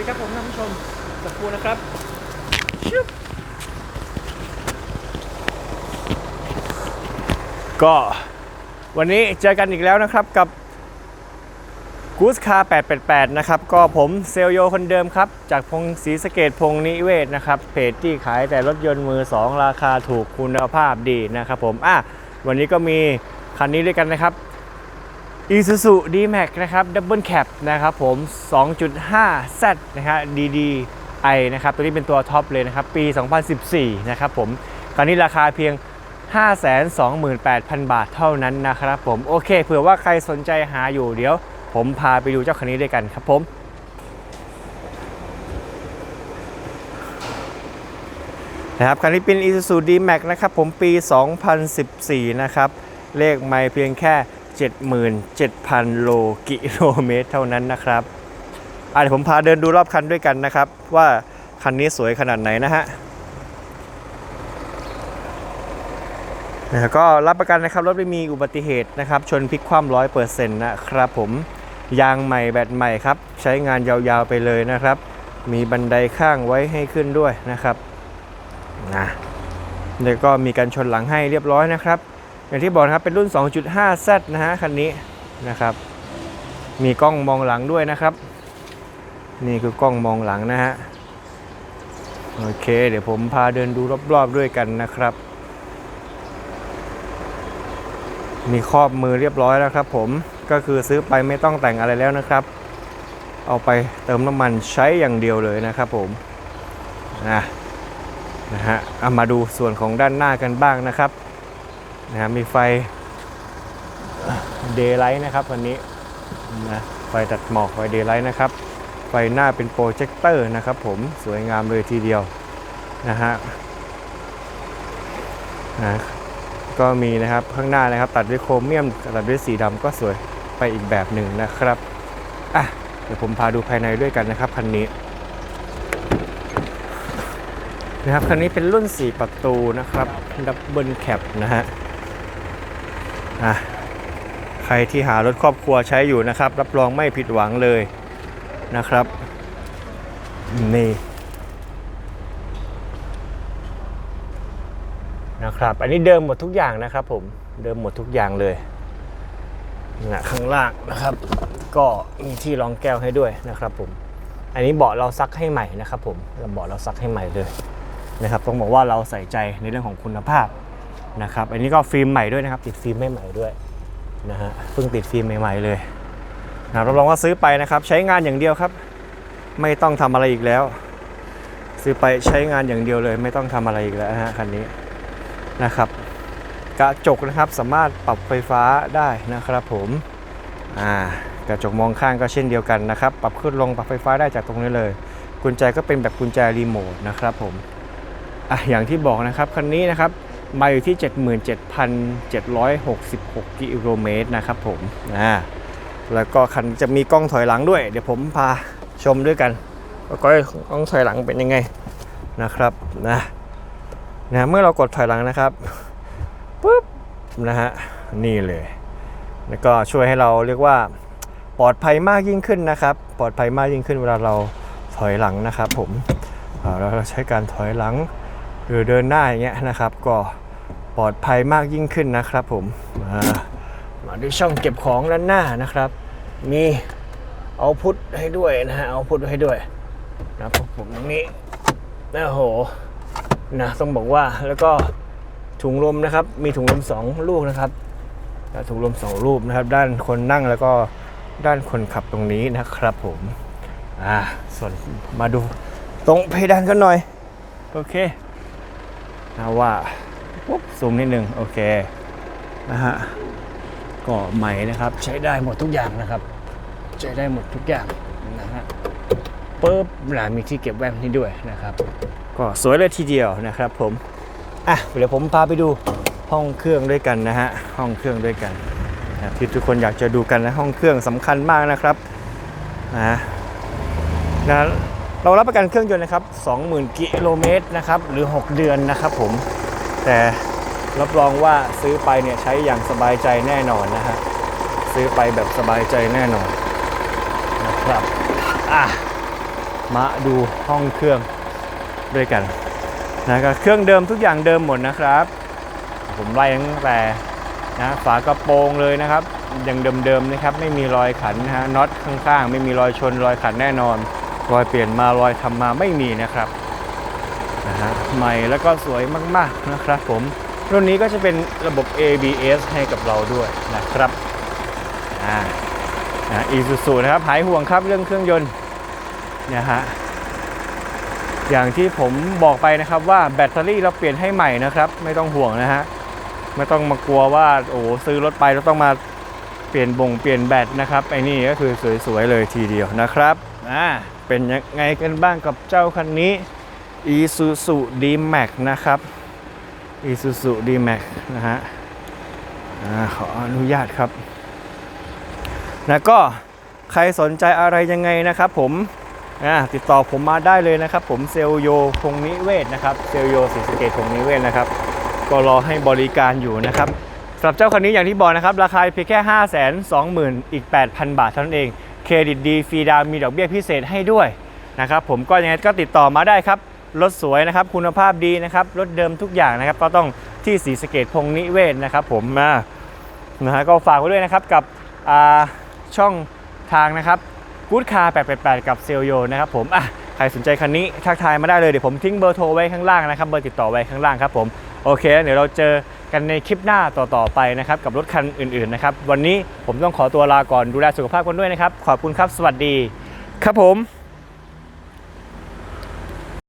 ดีครับผมท่านผู้ชมสักครู่นะครับชึบก็วันนี้เจอกันอีกแล้วนะครับกับกูสคา888 นะครับ ก็ผมเซลโยคนเดิมครับ จากพงศรีสะเกดพงนิเวศนะครับ เพจที่ขายแต่รถยนต์มือ 2 ราคาถูกคุณภาพดีนะครับผม อะ วันนี้ก็มีคันนี้ด้วยกันนะครับ Isuzu D-Max นะครับ Double Cab นะครับผม 2.5 Z นะฮะ DDI นะครับ ตัวนี้เป็นตัวท็อปเลยนะครับ ปี 2014 นะครับผม คราวนี้ราคาเพียง 528,000 บาทเท่านั้นนะครับผม โอเค เผื่อว่าใครสนใจหาอยู่เดี๋ยว ผมพาไปดูเจ้าคันนี้ด้วยกันครับผมนะครับคันนี้เป็น Isuzu D-Max นะครับผมปี 2014 นะครับ เลขไม่เพียงแค่ 77,000 โลกิโลเมตรเท่านั้นนะครับอะเดี๋ยวผมพาเดินดูรอบคันด้วยกันนะครับ ว่าคันนี้สวยขนาดไหนนะฮะนะก็รับประกันนะครับรถไม่มีอุบัติเหตุนะครับ ชนพลิกคว่ำร้อยเปอร์เซ็นต์นะครับผมยางใหม่แบตใหม่ครับ ใช้งานยาวๆไปเลยนะครับ มีบันไดข้างไว้ให้ขึ้นด้วยนะครับนะแล้วก็มีการชนหลังให้เรียบร้อยนะครับ อย่างที่บอกครับเป็นรุ่น 2.5Z นะฮะคันนี้นะครับ มีกล้องมองหลังด้วยนะครับ นี่คือกล้องมองหลังนะฮะโอเค เดี๋ยวผมพาเดินดูรอบๆด้วยกันนะครับ มีครอบมือเรียบร้อยแล้วครับ ผมก็คือซื้อไปไม่ต้องแต่งอะไรแล้วนะครับ เอาไปเติมน้ำมันใช้อย่างเดียวเลยนะครับผมนะนะฮะเอามาดูส่วนของด้านหน้ากันบ้างนะครับ นะมีไฟเดย์ไลท์นะครับวันนี้นะไฟตัดหมอกไฟเดย์ไลท์นะครับ ไฟหน้าเป็นโปรเจคเตอร์นะครับผมสวยงามเลยทีเดียวนะฮะนะก็มีนะครับข้างหน้านะครับตัดด้วยโครเมียมตัดด้วยสีดำก็สวยไปอีกแบบหนึ่งนะครับอะเดี๋ยวผมพาดูภายในด้วยกันนะครับคันนี้นะครับคันนี้เป็นรุ่น 4 ประตูนะครับดับเบิลแคปนะฮะ อะใครที่หารถครอบครัวใช้อยู่นะครับ รับรองไม่ผิดหวังเลยนะครับ นี่นะครับ อันนี้เดิมหมดทุกอย่างนะครับผมเดิมหมดทุกอย่างเลยนะข้างล่างนะครับ ก็มีที่รองแก้วให้ด้วยนะครับผมอันนี้เบาะเราซักให้ใหม่นะครับผมเราเบาะเราซักให้ใหม่เลยนะครับต้องบอกว่าเราใส่ใจในเรื่องของคุณภาพ นะครับ อันนี้ก็ฟิล์มใหม่ด้วยนะครับ ติดฟิล์มใหม่ๆด้วยนะฮะ เพิ่งติดฟิล์มใหม่ๆเลยนะรับรองว่าซื้อไปนะครับ ใช้งานอย่างเดียวครับ ไม่ต้องทำอะไรอีกแล้ว ซื้อไปใช้งานอย่างเดียวเลย ไม่ต้องทำอะไรอีกแล้วนะฮะคันนี้นะครับ กระจกนะครับสามารถปรับไฟฟ้าได้นะครับผมอ่ากระจกมองข้างก็เช่นเดียวกันนะครับ ปรับขึ้นลงปรับไฟฟ้าได้จากตรงนี้เลย กุญแจก็เป็นแบบกุญแจรีโมทนะครับผมอะอย่างที่บอกนะครับคันนี้นะครับ มาอยู่ที่ 77,766 กิโลเมตรนะครับผมนะแล้วก็คันจะมีกล้องถอยหลังด้วย เดี๋ยวผมพาชมด้วยกันว่ากล้องถอยหลังเป็นยังไงนะครับนะนะเมื่อเรากดถอยหลังนะครับปุ๊บนะฮะนี่เลยแล้วก็ช่วยให้เราเรียกว่าปลอดภัยมากยิ่งขึ้นนะครับ ปลอดภัยมากยิ่งขึ้นเวลาเราถอยหลังนะครับ ผมเราใช้การถอยหลังหรือเดินหน้าอย่างเงี้ยนะครับ ก็ ปลอดภัยมากยิ่งขึ้นนะครับผมอ่ามาดูช่องเก็บของด้านหน้านะครับ มีเอาพุทให้ด้วยนะฮะเอาพุทให้ด้วยนะครับผมตรงนี้โอ้โหนะต้องบอกว่าแล้วก็ถุงลมนะครับ มีถุงลมสองลูกนะครับถุงลมสองลูกนะครับ ด้านคนนั่งแล้วก็ด้านคนขับตรงนี้นะครับผมอ่าส่วนมาดูตรงเพดานกันหน่อย โอเคนะว่า ซูมนิดนึง โอเคนะฮะก็ใหม่นะครับ ใช้ได้หมดทุกอย่างนะครับ ใช้ได้หมดทุกอย่างนะฮะปุ๊บนะมีที่เก็บแว่นให้ด้วยนะครับ ก็สวยเลยทีเดียวนะครับผมอะเดี๋ยวผมพาไปดูห้องเครื่องด้วยกันนะฮะห้องเครื่องด้วยกันนะที่ทุกคนอยากจะดูกันนะห้องเครื่องสำคัญมากนะครับนะนะเรารับประกันเครื่องยนต์นะครับ 20,000 กิโลเมตรนะครับ หรือ 6 เดือนนะครับผม แต่ รับรองว่าซื้อไปเนี่ยใช้อย่างสบายใจแน่นอนนะฮะซื้อไปแบบสบายใจแน่นอนนะครับอะมาดูห้องเครื่องด้วยกันนะก็เครื่องเดิมทุกอย่างเดิมหมดนะครับ ผมไล่ตั้งแต่นะฝากระโปรงเลยนะครับยังเดิมๆนะครับ ไม่มีรอยขันนะฮะน็อตข้างๆ ไม่มีรอยชนรอยขันแน่นอน รอยเปลี่ยนมารอยทำมาไม่มีนะครับนะฮะใหม่แล้วก็สวยมากๆนะครับผม รุ่นนี้ก็จะเป็นระบบ ABS ให้กับเราด้วยนะครับอ่านะอีซูซูนะครับหายห่วงครับเรื่องเครื่องยนต์นะฮะอย่างที่ผมบอกไปนะครับว่าแบตเตอรี่เราเปลี่ยนให้ใหม่นะครับ ไม่ต้องห่วงนะฮะไม่ต้องมากลัวว่าโอ้ซื้อรถไปแล้วต้องมาเปลี่ยนบ่งเปลี่ยนแบตนะครับไอ้นี่ก็คือสวยๆเลยทีเดียวนะครับอ่าเป็นยังไงกันบ้างกับเจ้าคันนี้ Isuzu D-Max นะครับ Isuzu D-Max นะฮะอขออนุญาตครับ แล้วก็ใครสนใจอะไรยังไงนะครับผมติดต่อผมมาได้เลยนะครับ ผมเซลโยพงนิเวศนะครับเซลโยศรีสเกตพงนิเวศนะครับ ก็รอให้บริการอยู่นะครับสำหรับเจ้าคันนี้อย่างที่บอกนะครับ ราคาเพียงแค่ 5 2 0 0 0 0 อีก 8,000 บาทเท่านั้นเอง เครดิตดีฟรีดาวมีดอกเบี้ยพิเศษให้ด้วยนะครับผมก็ยังไงก็ติดต่อมาได้ครับ รถสวยนะครับ คุณภาพดีนะครับ รถเดิมทุกอย่างนะครับ ก็ต้องที่ศรีสะเกดพงนิเวศนะครับ ผมมานะฮะก็ฝากไว้ด้วยนะครับกับช่องทางนะครับกู๊ดคาร์888 กับเซลโยนะครับผมอะใครสนใจคันนี้ทักทายมาได้เลยเดี๋ยวผมทิ้งเบอร์โทรไว้ข้างล่างนะครับ เบอร์ติดต่อไว้ข้างล่างครับผมโอเค เดี๋ยวเราเจอกันในคลิปหน้าต่อๆไปนะครับ กับรถคันอื่นๆนะครับ วันนี้ผมต้องขอตัวลาก่อนดูแลสุขภาพกันด้วยนะครับ ขอบคุณครับ สวัสดี ครับผม